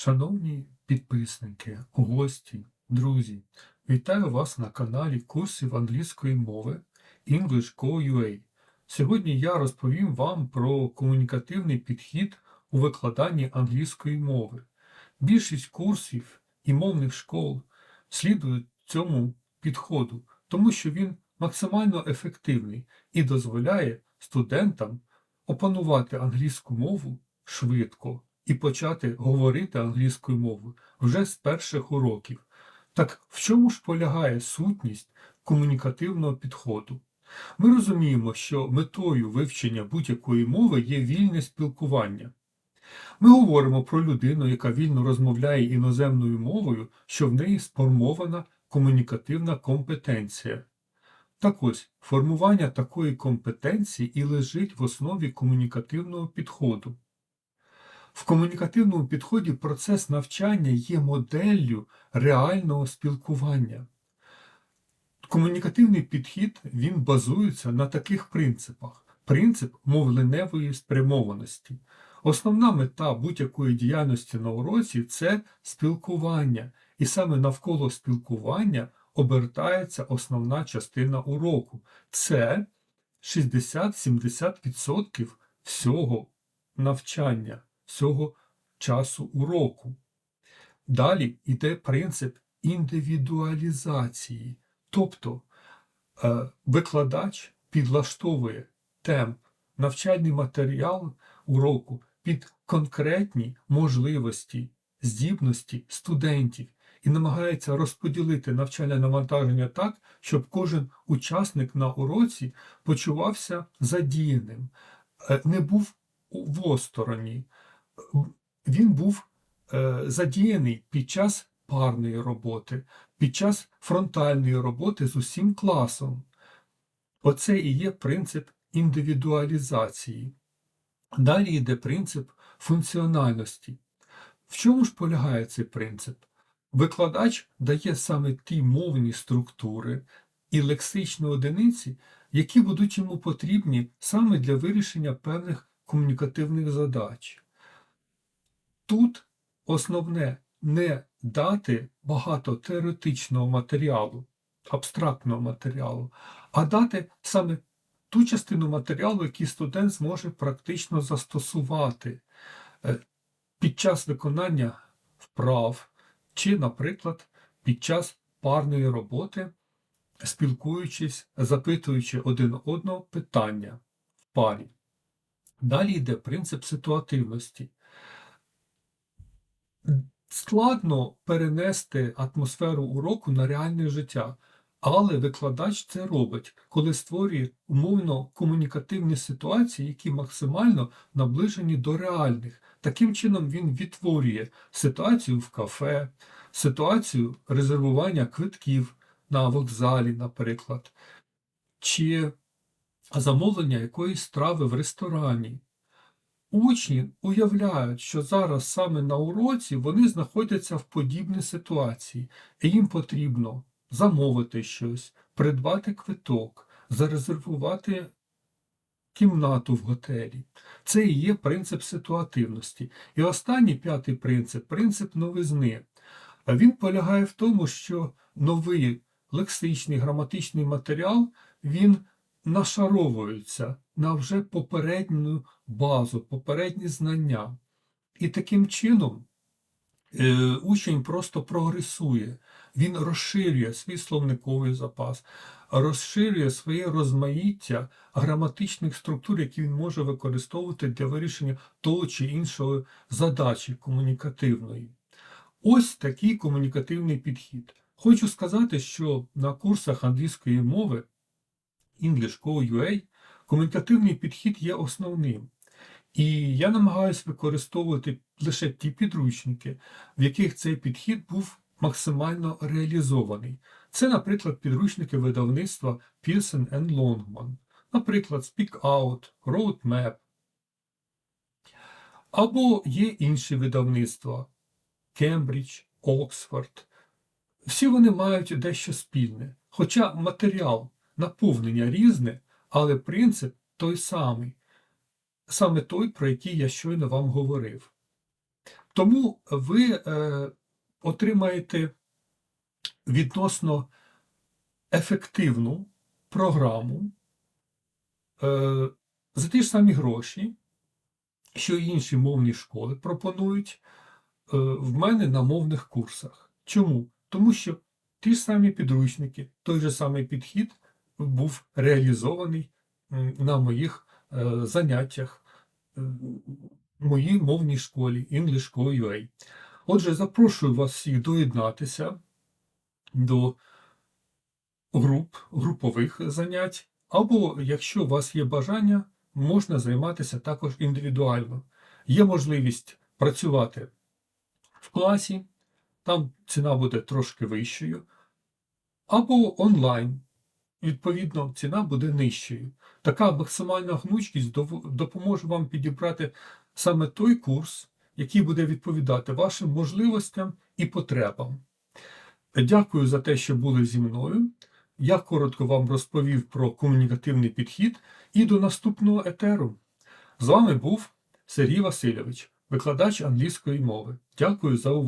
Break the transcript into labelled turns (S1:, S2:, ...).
S1: Шановні підписники, гості, друзі, вітаю вас на каналі курсів англійської мови English.co.ua. Сьогодні я розповім вам про комунікативний підхід у викладанні англійської мови. Більшість курсів і мовних школ слідують цьому підходу, тому що він максимально ефективний і дозволяє студентам опанувати англійську мову швидко і почати говорити англійською мовою вже з перших уроків. Так в чому ж полягає сутність комунікативного підходу? Ми розуміємо, що метою вивчення будь-якої мови є вільне спілкування. Ми говоримо про людину, яка вільно розмовляє іноземною мовою, що в неї сформована комунікативна компетенція. Так ось, формування такої компетенції і лежить в основі комунікативного підходу. В комунікативному підході процес навчання є моделлю реального спілкування. Комунікативний підхід він базується на таких принципах: принцип мовленевої спрямованості. Основна мета будь-якої діяльності на уроці це спілкування, і саме навколо спілкування обертається основна частина уроку. Це 60-70% всього навчання, всього часу уроку. Далі йде принцип індивідуалізації, тобто е, викладач підлаштовує темп, навчальний матеріал уроку під конкретні можливості, здібності студентів і намагається розподілити навчальне навантаження так, щоб кожен учасник на уроці почувався задіяним, е, не був в остороні. Він був е, задіяний під час парної роботи, під час фронтальної роботи з усім класом. Оце і є принцип індивідуалізації. Далі йде принцип функціональності. В чому ж полягає цей принцип? Викладач дає саме ті мовні структури і лексичні одиниці, які будуть йому потрібні саме для вирішення певних комунікативних задач. Тут основне не дати багато теоретичного матеріалу, абстрактного матеріалу, а дати саме ту частину матеріалу, який студент зможе практично застосувати е, під час виконання вправ, чи, наприклад, під час парної роботи, спілкуючись, запитуючи один одного питання в парі. Далі йде принцип ситуативності. Складно перенести атмосферу уроку на реальне життя, але викладач це робить, коли створює умовно комунікативні ситуації, які максимально наближені до реальних. Таким чином він відтворює ситуацію в кафе, ситуацію резервування квитків на вокзалі, наприклад, чи замовлення якоїсь страви в ресторані. Учні уявляють, що зараз саме на уроці вони знаходяться в подібній ситуації, і їм потрібно замовити щось, придбати квиток, зарезервувати кімнату в готелі. Це і є принцип ситуативності. І останній п'ятий принцип принцип новизни. Він полягає в тому, що новий лексичний граматичний матеріал він нашаровується на вже попередню базу, попередні знання. І таким чином е, учень просто прогресує, він розширює свій словниковий запас, розширює своє розмаїття граматичних структур, які він може використовувати для вирішення того чи іншої задачі комунікативної. Ось такий комунікативний підхід. Хочу сказати, що на курсах англійської мови English.co.ua комунікативний підхід є основним. І я намагаюся використовувати лише ті підручники, в яких цей підхід був максимально реалізований. Це, наприклад, підручники видавництва Pearson and Longman, наприклад, Speak Out, Roadmap. Або є інші видавництва Cambridge, Оксфорд. Всі вони мають дещо спільне, хоча матеріал наповнення різне, але принцип той самий, саме той, про який я щойно вам говорив. Тому ви е, отримаєте відносно ефективну програму е, за ті ж самі гроші, що і інші мовні школи пропонують е, в мене на мовних курсах. Чому? Тому що ті ж самі підручники, той же самий підхід був реалізований на моїх е, заняттях е, в моїй мовній школі English.co.ua. Отже, запрошую вас всіх доєднатися до груп, групових занять, або, якщо у вас є бажання, можна займатися також індивідуально. Є можливість працювати в класі, там ціна буде трошки вищою, або онлайн. Відповідно, ціна буде нижчою. Така максимальна гнучкість допоможе вам підібрати саме той курс, який буде відповідати вашим можливостям і потребам. Дякую за те, що були зі мною. Я коротко вам розповів про комунікативний підхід і до наступного етеру. З вами був Сергій Васильович, викладач англійської мови. Дякую за увагу.